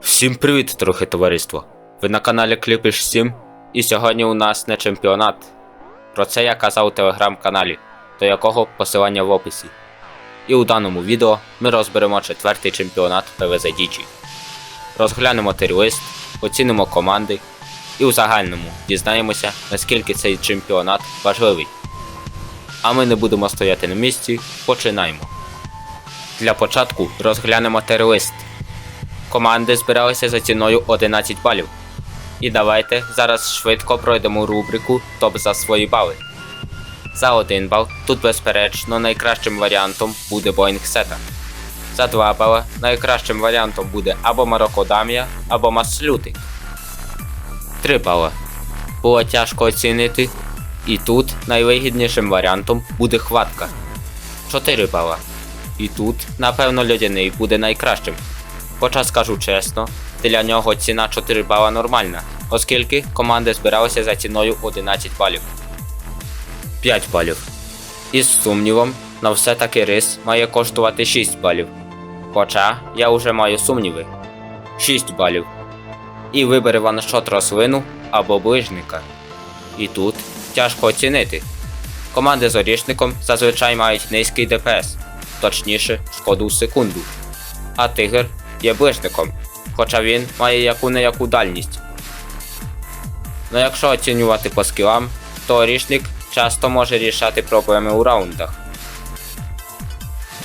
Всім привіт, трохи товариство! Ви на каналі Кліпіш 7 і сьогодні у нас не чемпіонат. Про це я казав у телеграм-каналі, до якого посилання в описі. І у даному відео ми розберемо четвертий чемпіонат ПВЗ Дічі. Розглянемо тир-лист, оцінимо команди і у загальному дізнаємося, наскільки цей чемпіонат важливий. А ми не будемо стояти на місці, починаємо. Для початку розглянемо тир-лист. Команди збиралися за ціною 11 балів. І давайте зараз швидко пройдемо рубрику Топ за свої бали. За 1 бал тут безперечно найкращим варіантом буде Boeing Сета. За 2 бала найкращим варіантом буде або Марокодамія, або Маслюти. 3 бала. Було тяжко оцінити. І тут найвигіднішим варіантом буде хватка. 4 бала. І тут, напевно, льодяний буде найкращим. Хоча скажу чесно, для нього ціна 4 бала нормальна, оскільки команди збиралися за ціною 11 балів. 5 балів. Із сумнівом, на все таки рис має коштувати 6 балів. Хоча я вже маю сумніви. 6 балів. І вибери ваншот рослину або ближника. І тут тяжко оцінити. Команди з орішником зазвичай мають низький ДПС, точніше шкоду в секунду. А тигр є ближником, хоча він має яку не яку дальність. Ну якщо оцінювати по скілам, то орішник часто може рішати проблеми у раундах.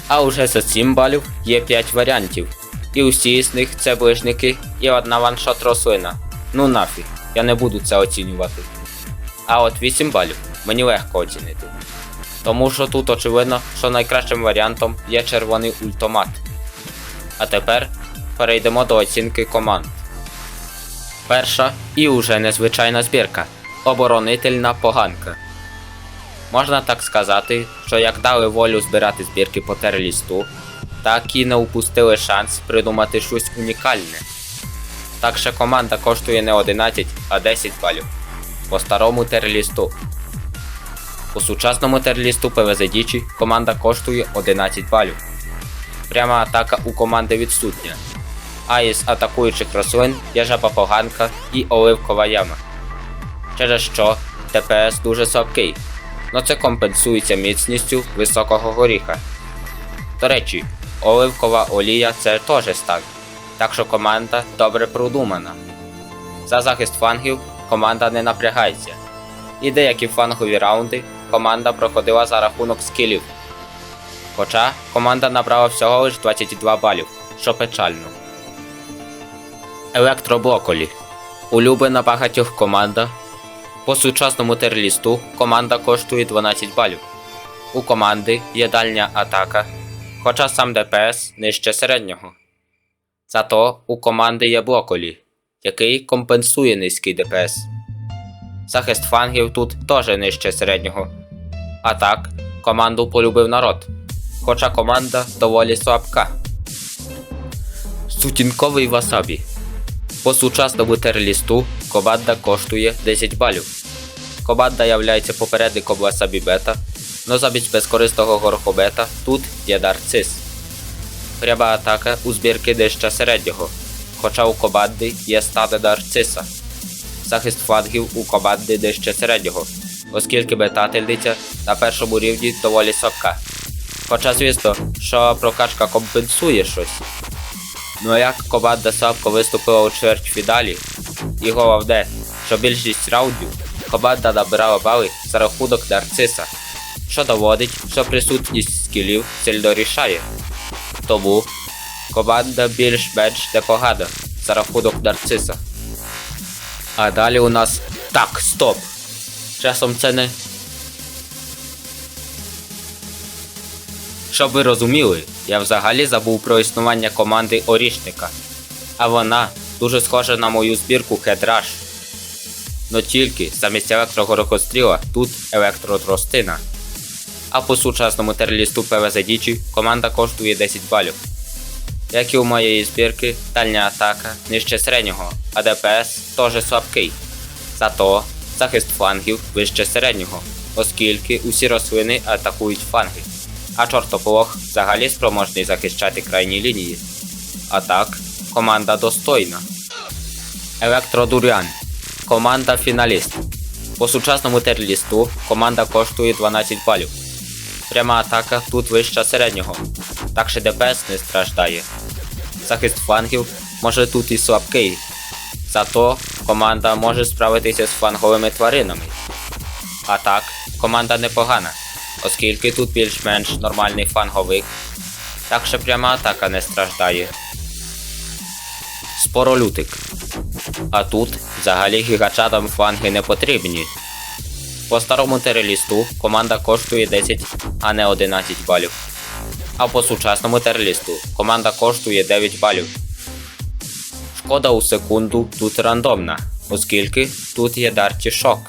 А уже за 7 балів є 5 варіантів. І усі з них це ближники і одна ваншот рослина. Ну нафіг, я не буду це оцінювати. А от 8 балів мені легко оцінити. Тому що тут очевидно, що найкращим варіантом є червоний ультомат. А тепер перейдемо до оцінки команд. Перша і уже незвичайна збірка оборонительна поганка. Можна так сказати, що як дали волю збирати збірки по терлісту, так і не упустили шанс придумати щось унікальне. Так що команда коштує не 11, а 10 балів по старому терлісту. У сучасному терлісту ПВЗ Дічі команда коштує 11 балів. Пряма атака у команди відсутня. А із атакуючих рослин є жаба поганка і оливкова яма. Через що ТПС дуже слабкий, но це компенсується міцністю високого горіха. До речі, оливкова олія це теж стак, так що команда добре продумана. За захист флангів команда не напрягається. І деякі флангові раунди команда проходила за рахунок скілів. Хоча команда набрала всього лиш 22 балів, що печально. Електроблоколі. Улюблена багатьох команда. По сучасному терлісту команда коштує 12 балів. У команди є дальня атака, хоча сам ДПС нижче середнього. Зато у команди є блоколі, який компенсує низький ДПС. Захист флангів тут теж нижче середнього. А так, команду полюбив народ. Хоча команда доволі слабка. Сутінковий васабі. По сучасному терлісту команда коштує 10 балів. Команда являється попередником васабі но замість безкорисного горхобета тут є нарцис. Пряма атака у збірки нижче середнього, хоча у команди є стане нарциса. Захист флангів у команди нижче середнього, оскільки метательниця на першому рівні доволі слабка. Хоча, звісно, що прокачка компенсує щось. Ну а як команда слабко виступила у чвертьфіналі, і головне, що більшість раундів команда набирала бали за рахунок нарциса, що доводить, що присутність скілів сильно рішає. Тому команда більш-менш непогана за рахунок нарциса. А далі у нас. Так, стоп! Часом це не. Щоб ви розуміли, я взагалі забув про існування команди Орішника. А вона дуже схожа на мою збірку Хедраш. Но тільки замість електрогорокостріла тут електротростина. А по сучасному терлісту ПВЗ Дічі команда коштує 10 балів. Як і у моєї збірки, дальня атака нижче середнього, а ДПС теж слабкий. Зато захист флангів вище середнього, оскільки усі рослини атакують фланги. А чортополох взагалі спроможний захищати крайні лінії. А так, команда достойна. Електродурян. Команда фіналіст. По сучасному терлісту команда коштує 12 балів. Пряма атака тут вища середнього, так що ДПС не страждає. Захист флангів може тут і слабкий. Зато команда може справитися з фланговими тваринами. А так, команда непогана, оскільки тут більш-менш нормальний фланговик, так що пряма атака не страждає. Споролютик. А тут взагалі гігачатам фланги не потрібні. По старому терелісту команда коштує 10, а не 11 балів. А по сучасному терлісту команда коштує 9 балів. Шкода у секунду тут рандомна, оскільки тут є Дарті Шок.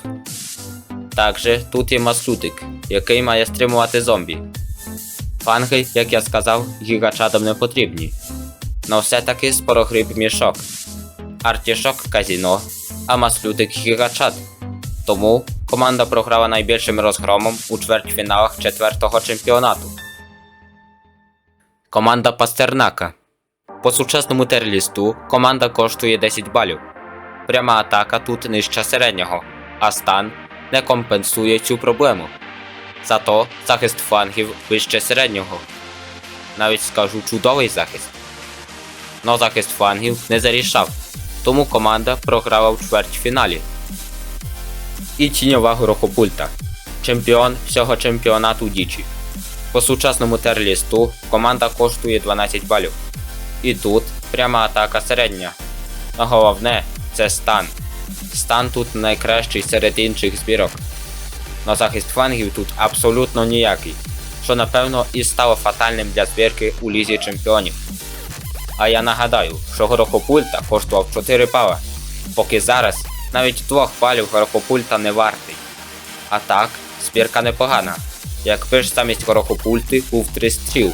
Також тут є маслютик, який має стримувати зомбі. Фанги, як я сказав, гігачатам не потрібні. Но все-таки спорогріб мішок. Артішок казіно, а маслютик гігачат. Тому команда програла найбільшим розгромом у чвертьфіналах четвертого чемпіонату. Команда Пастернака. По сучасному терлісту команда коштує 10 балів. Пряма атака тут нижча середнього, а стан не компенсує цю проблему. Зато захист флангів вище середнього. Навіть скажу чудовий захист. Но захист флангів не зарішав, тому команда програла в чвертьфіналі. І тіньова горохопульта. Чемпіон всього чемпіонату Дічі. По сучасному терлісту команда коштує 12 балів. І тут пряма атака середня. А головне це стан. Стан тут найкращий серед інших збірок. Но захист флангів тут абсолютно ніякий, що напевно і стало фатальним для збірки у лізі чемпіонів. А я нагадаю, що горохопульта коштував 4 бала, поки зараз навіть 2 балів горохопульта не вартий. А так, збірка непогана, якби ж замість горохопульти був 3 стріл.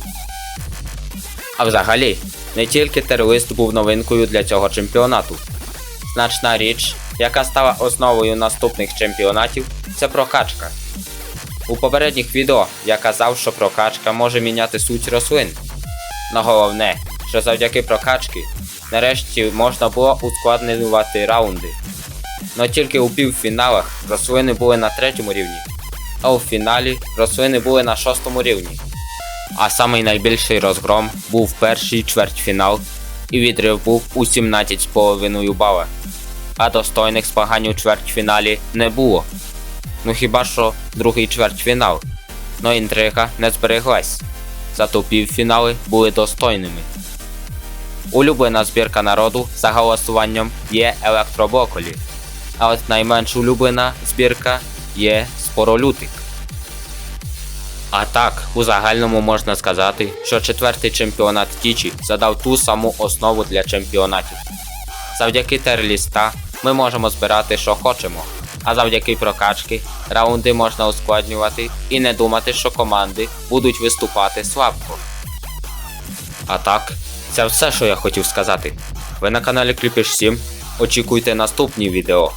А взагалі, не тільки терорист був новинкою для цього чемпіонату. Значна річ, яка стала основою наступних чемпіонатів, це прокачка. У попередніх відео я казав, що прокачка може міняти суть рослин. Но головне, що завдяки прокачки нарешті можна було ускладнювати раунди. Но тільки у півфіналах рослини були на третьому рівні, а у фіналі рослини були на шостому рівні. А самий найбільший розгром був перший чвертьфінал, і відрив був у 17,5 бала. А достойних спагань у чвертьфіналі не було. Ну хіба що другий чвертьфінал. Но інтрига не збереглась. Зато півфінали були достойними. Улюблена збірка народу за голосуванням є електробоколі. А от найменш улюблена збірка є споролютик. А так, у загальному можна сказати, що четвертий чемпіонат Тічі задав ту саму основу для чемпіонатів. Завдяки терліста ми можемо збирати, що хочемо, а завдяки прокачки раунди можна ускладнювати і не думати, що команди будуть виступати слабко. А так, це все, що я хотів сказати. Ви на каналі Кліпіш 7. Очікуйте наступні відео.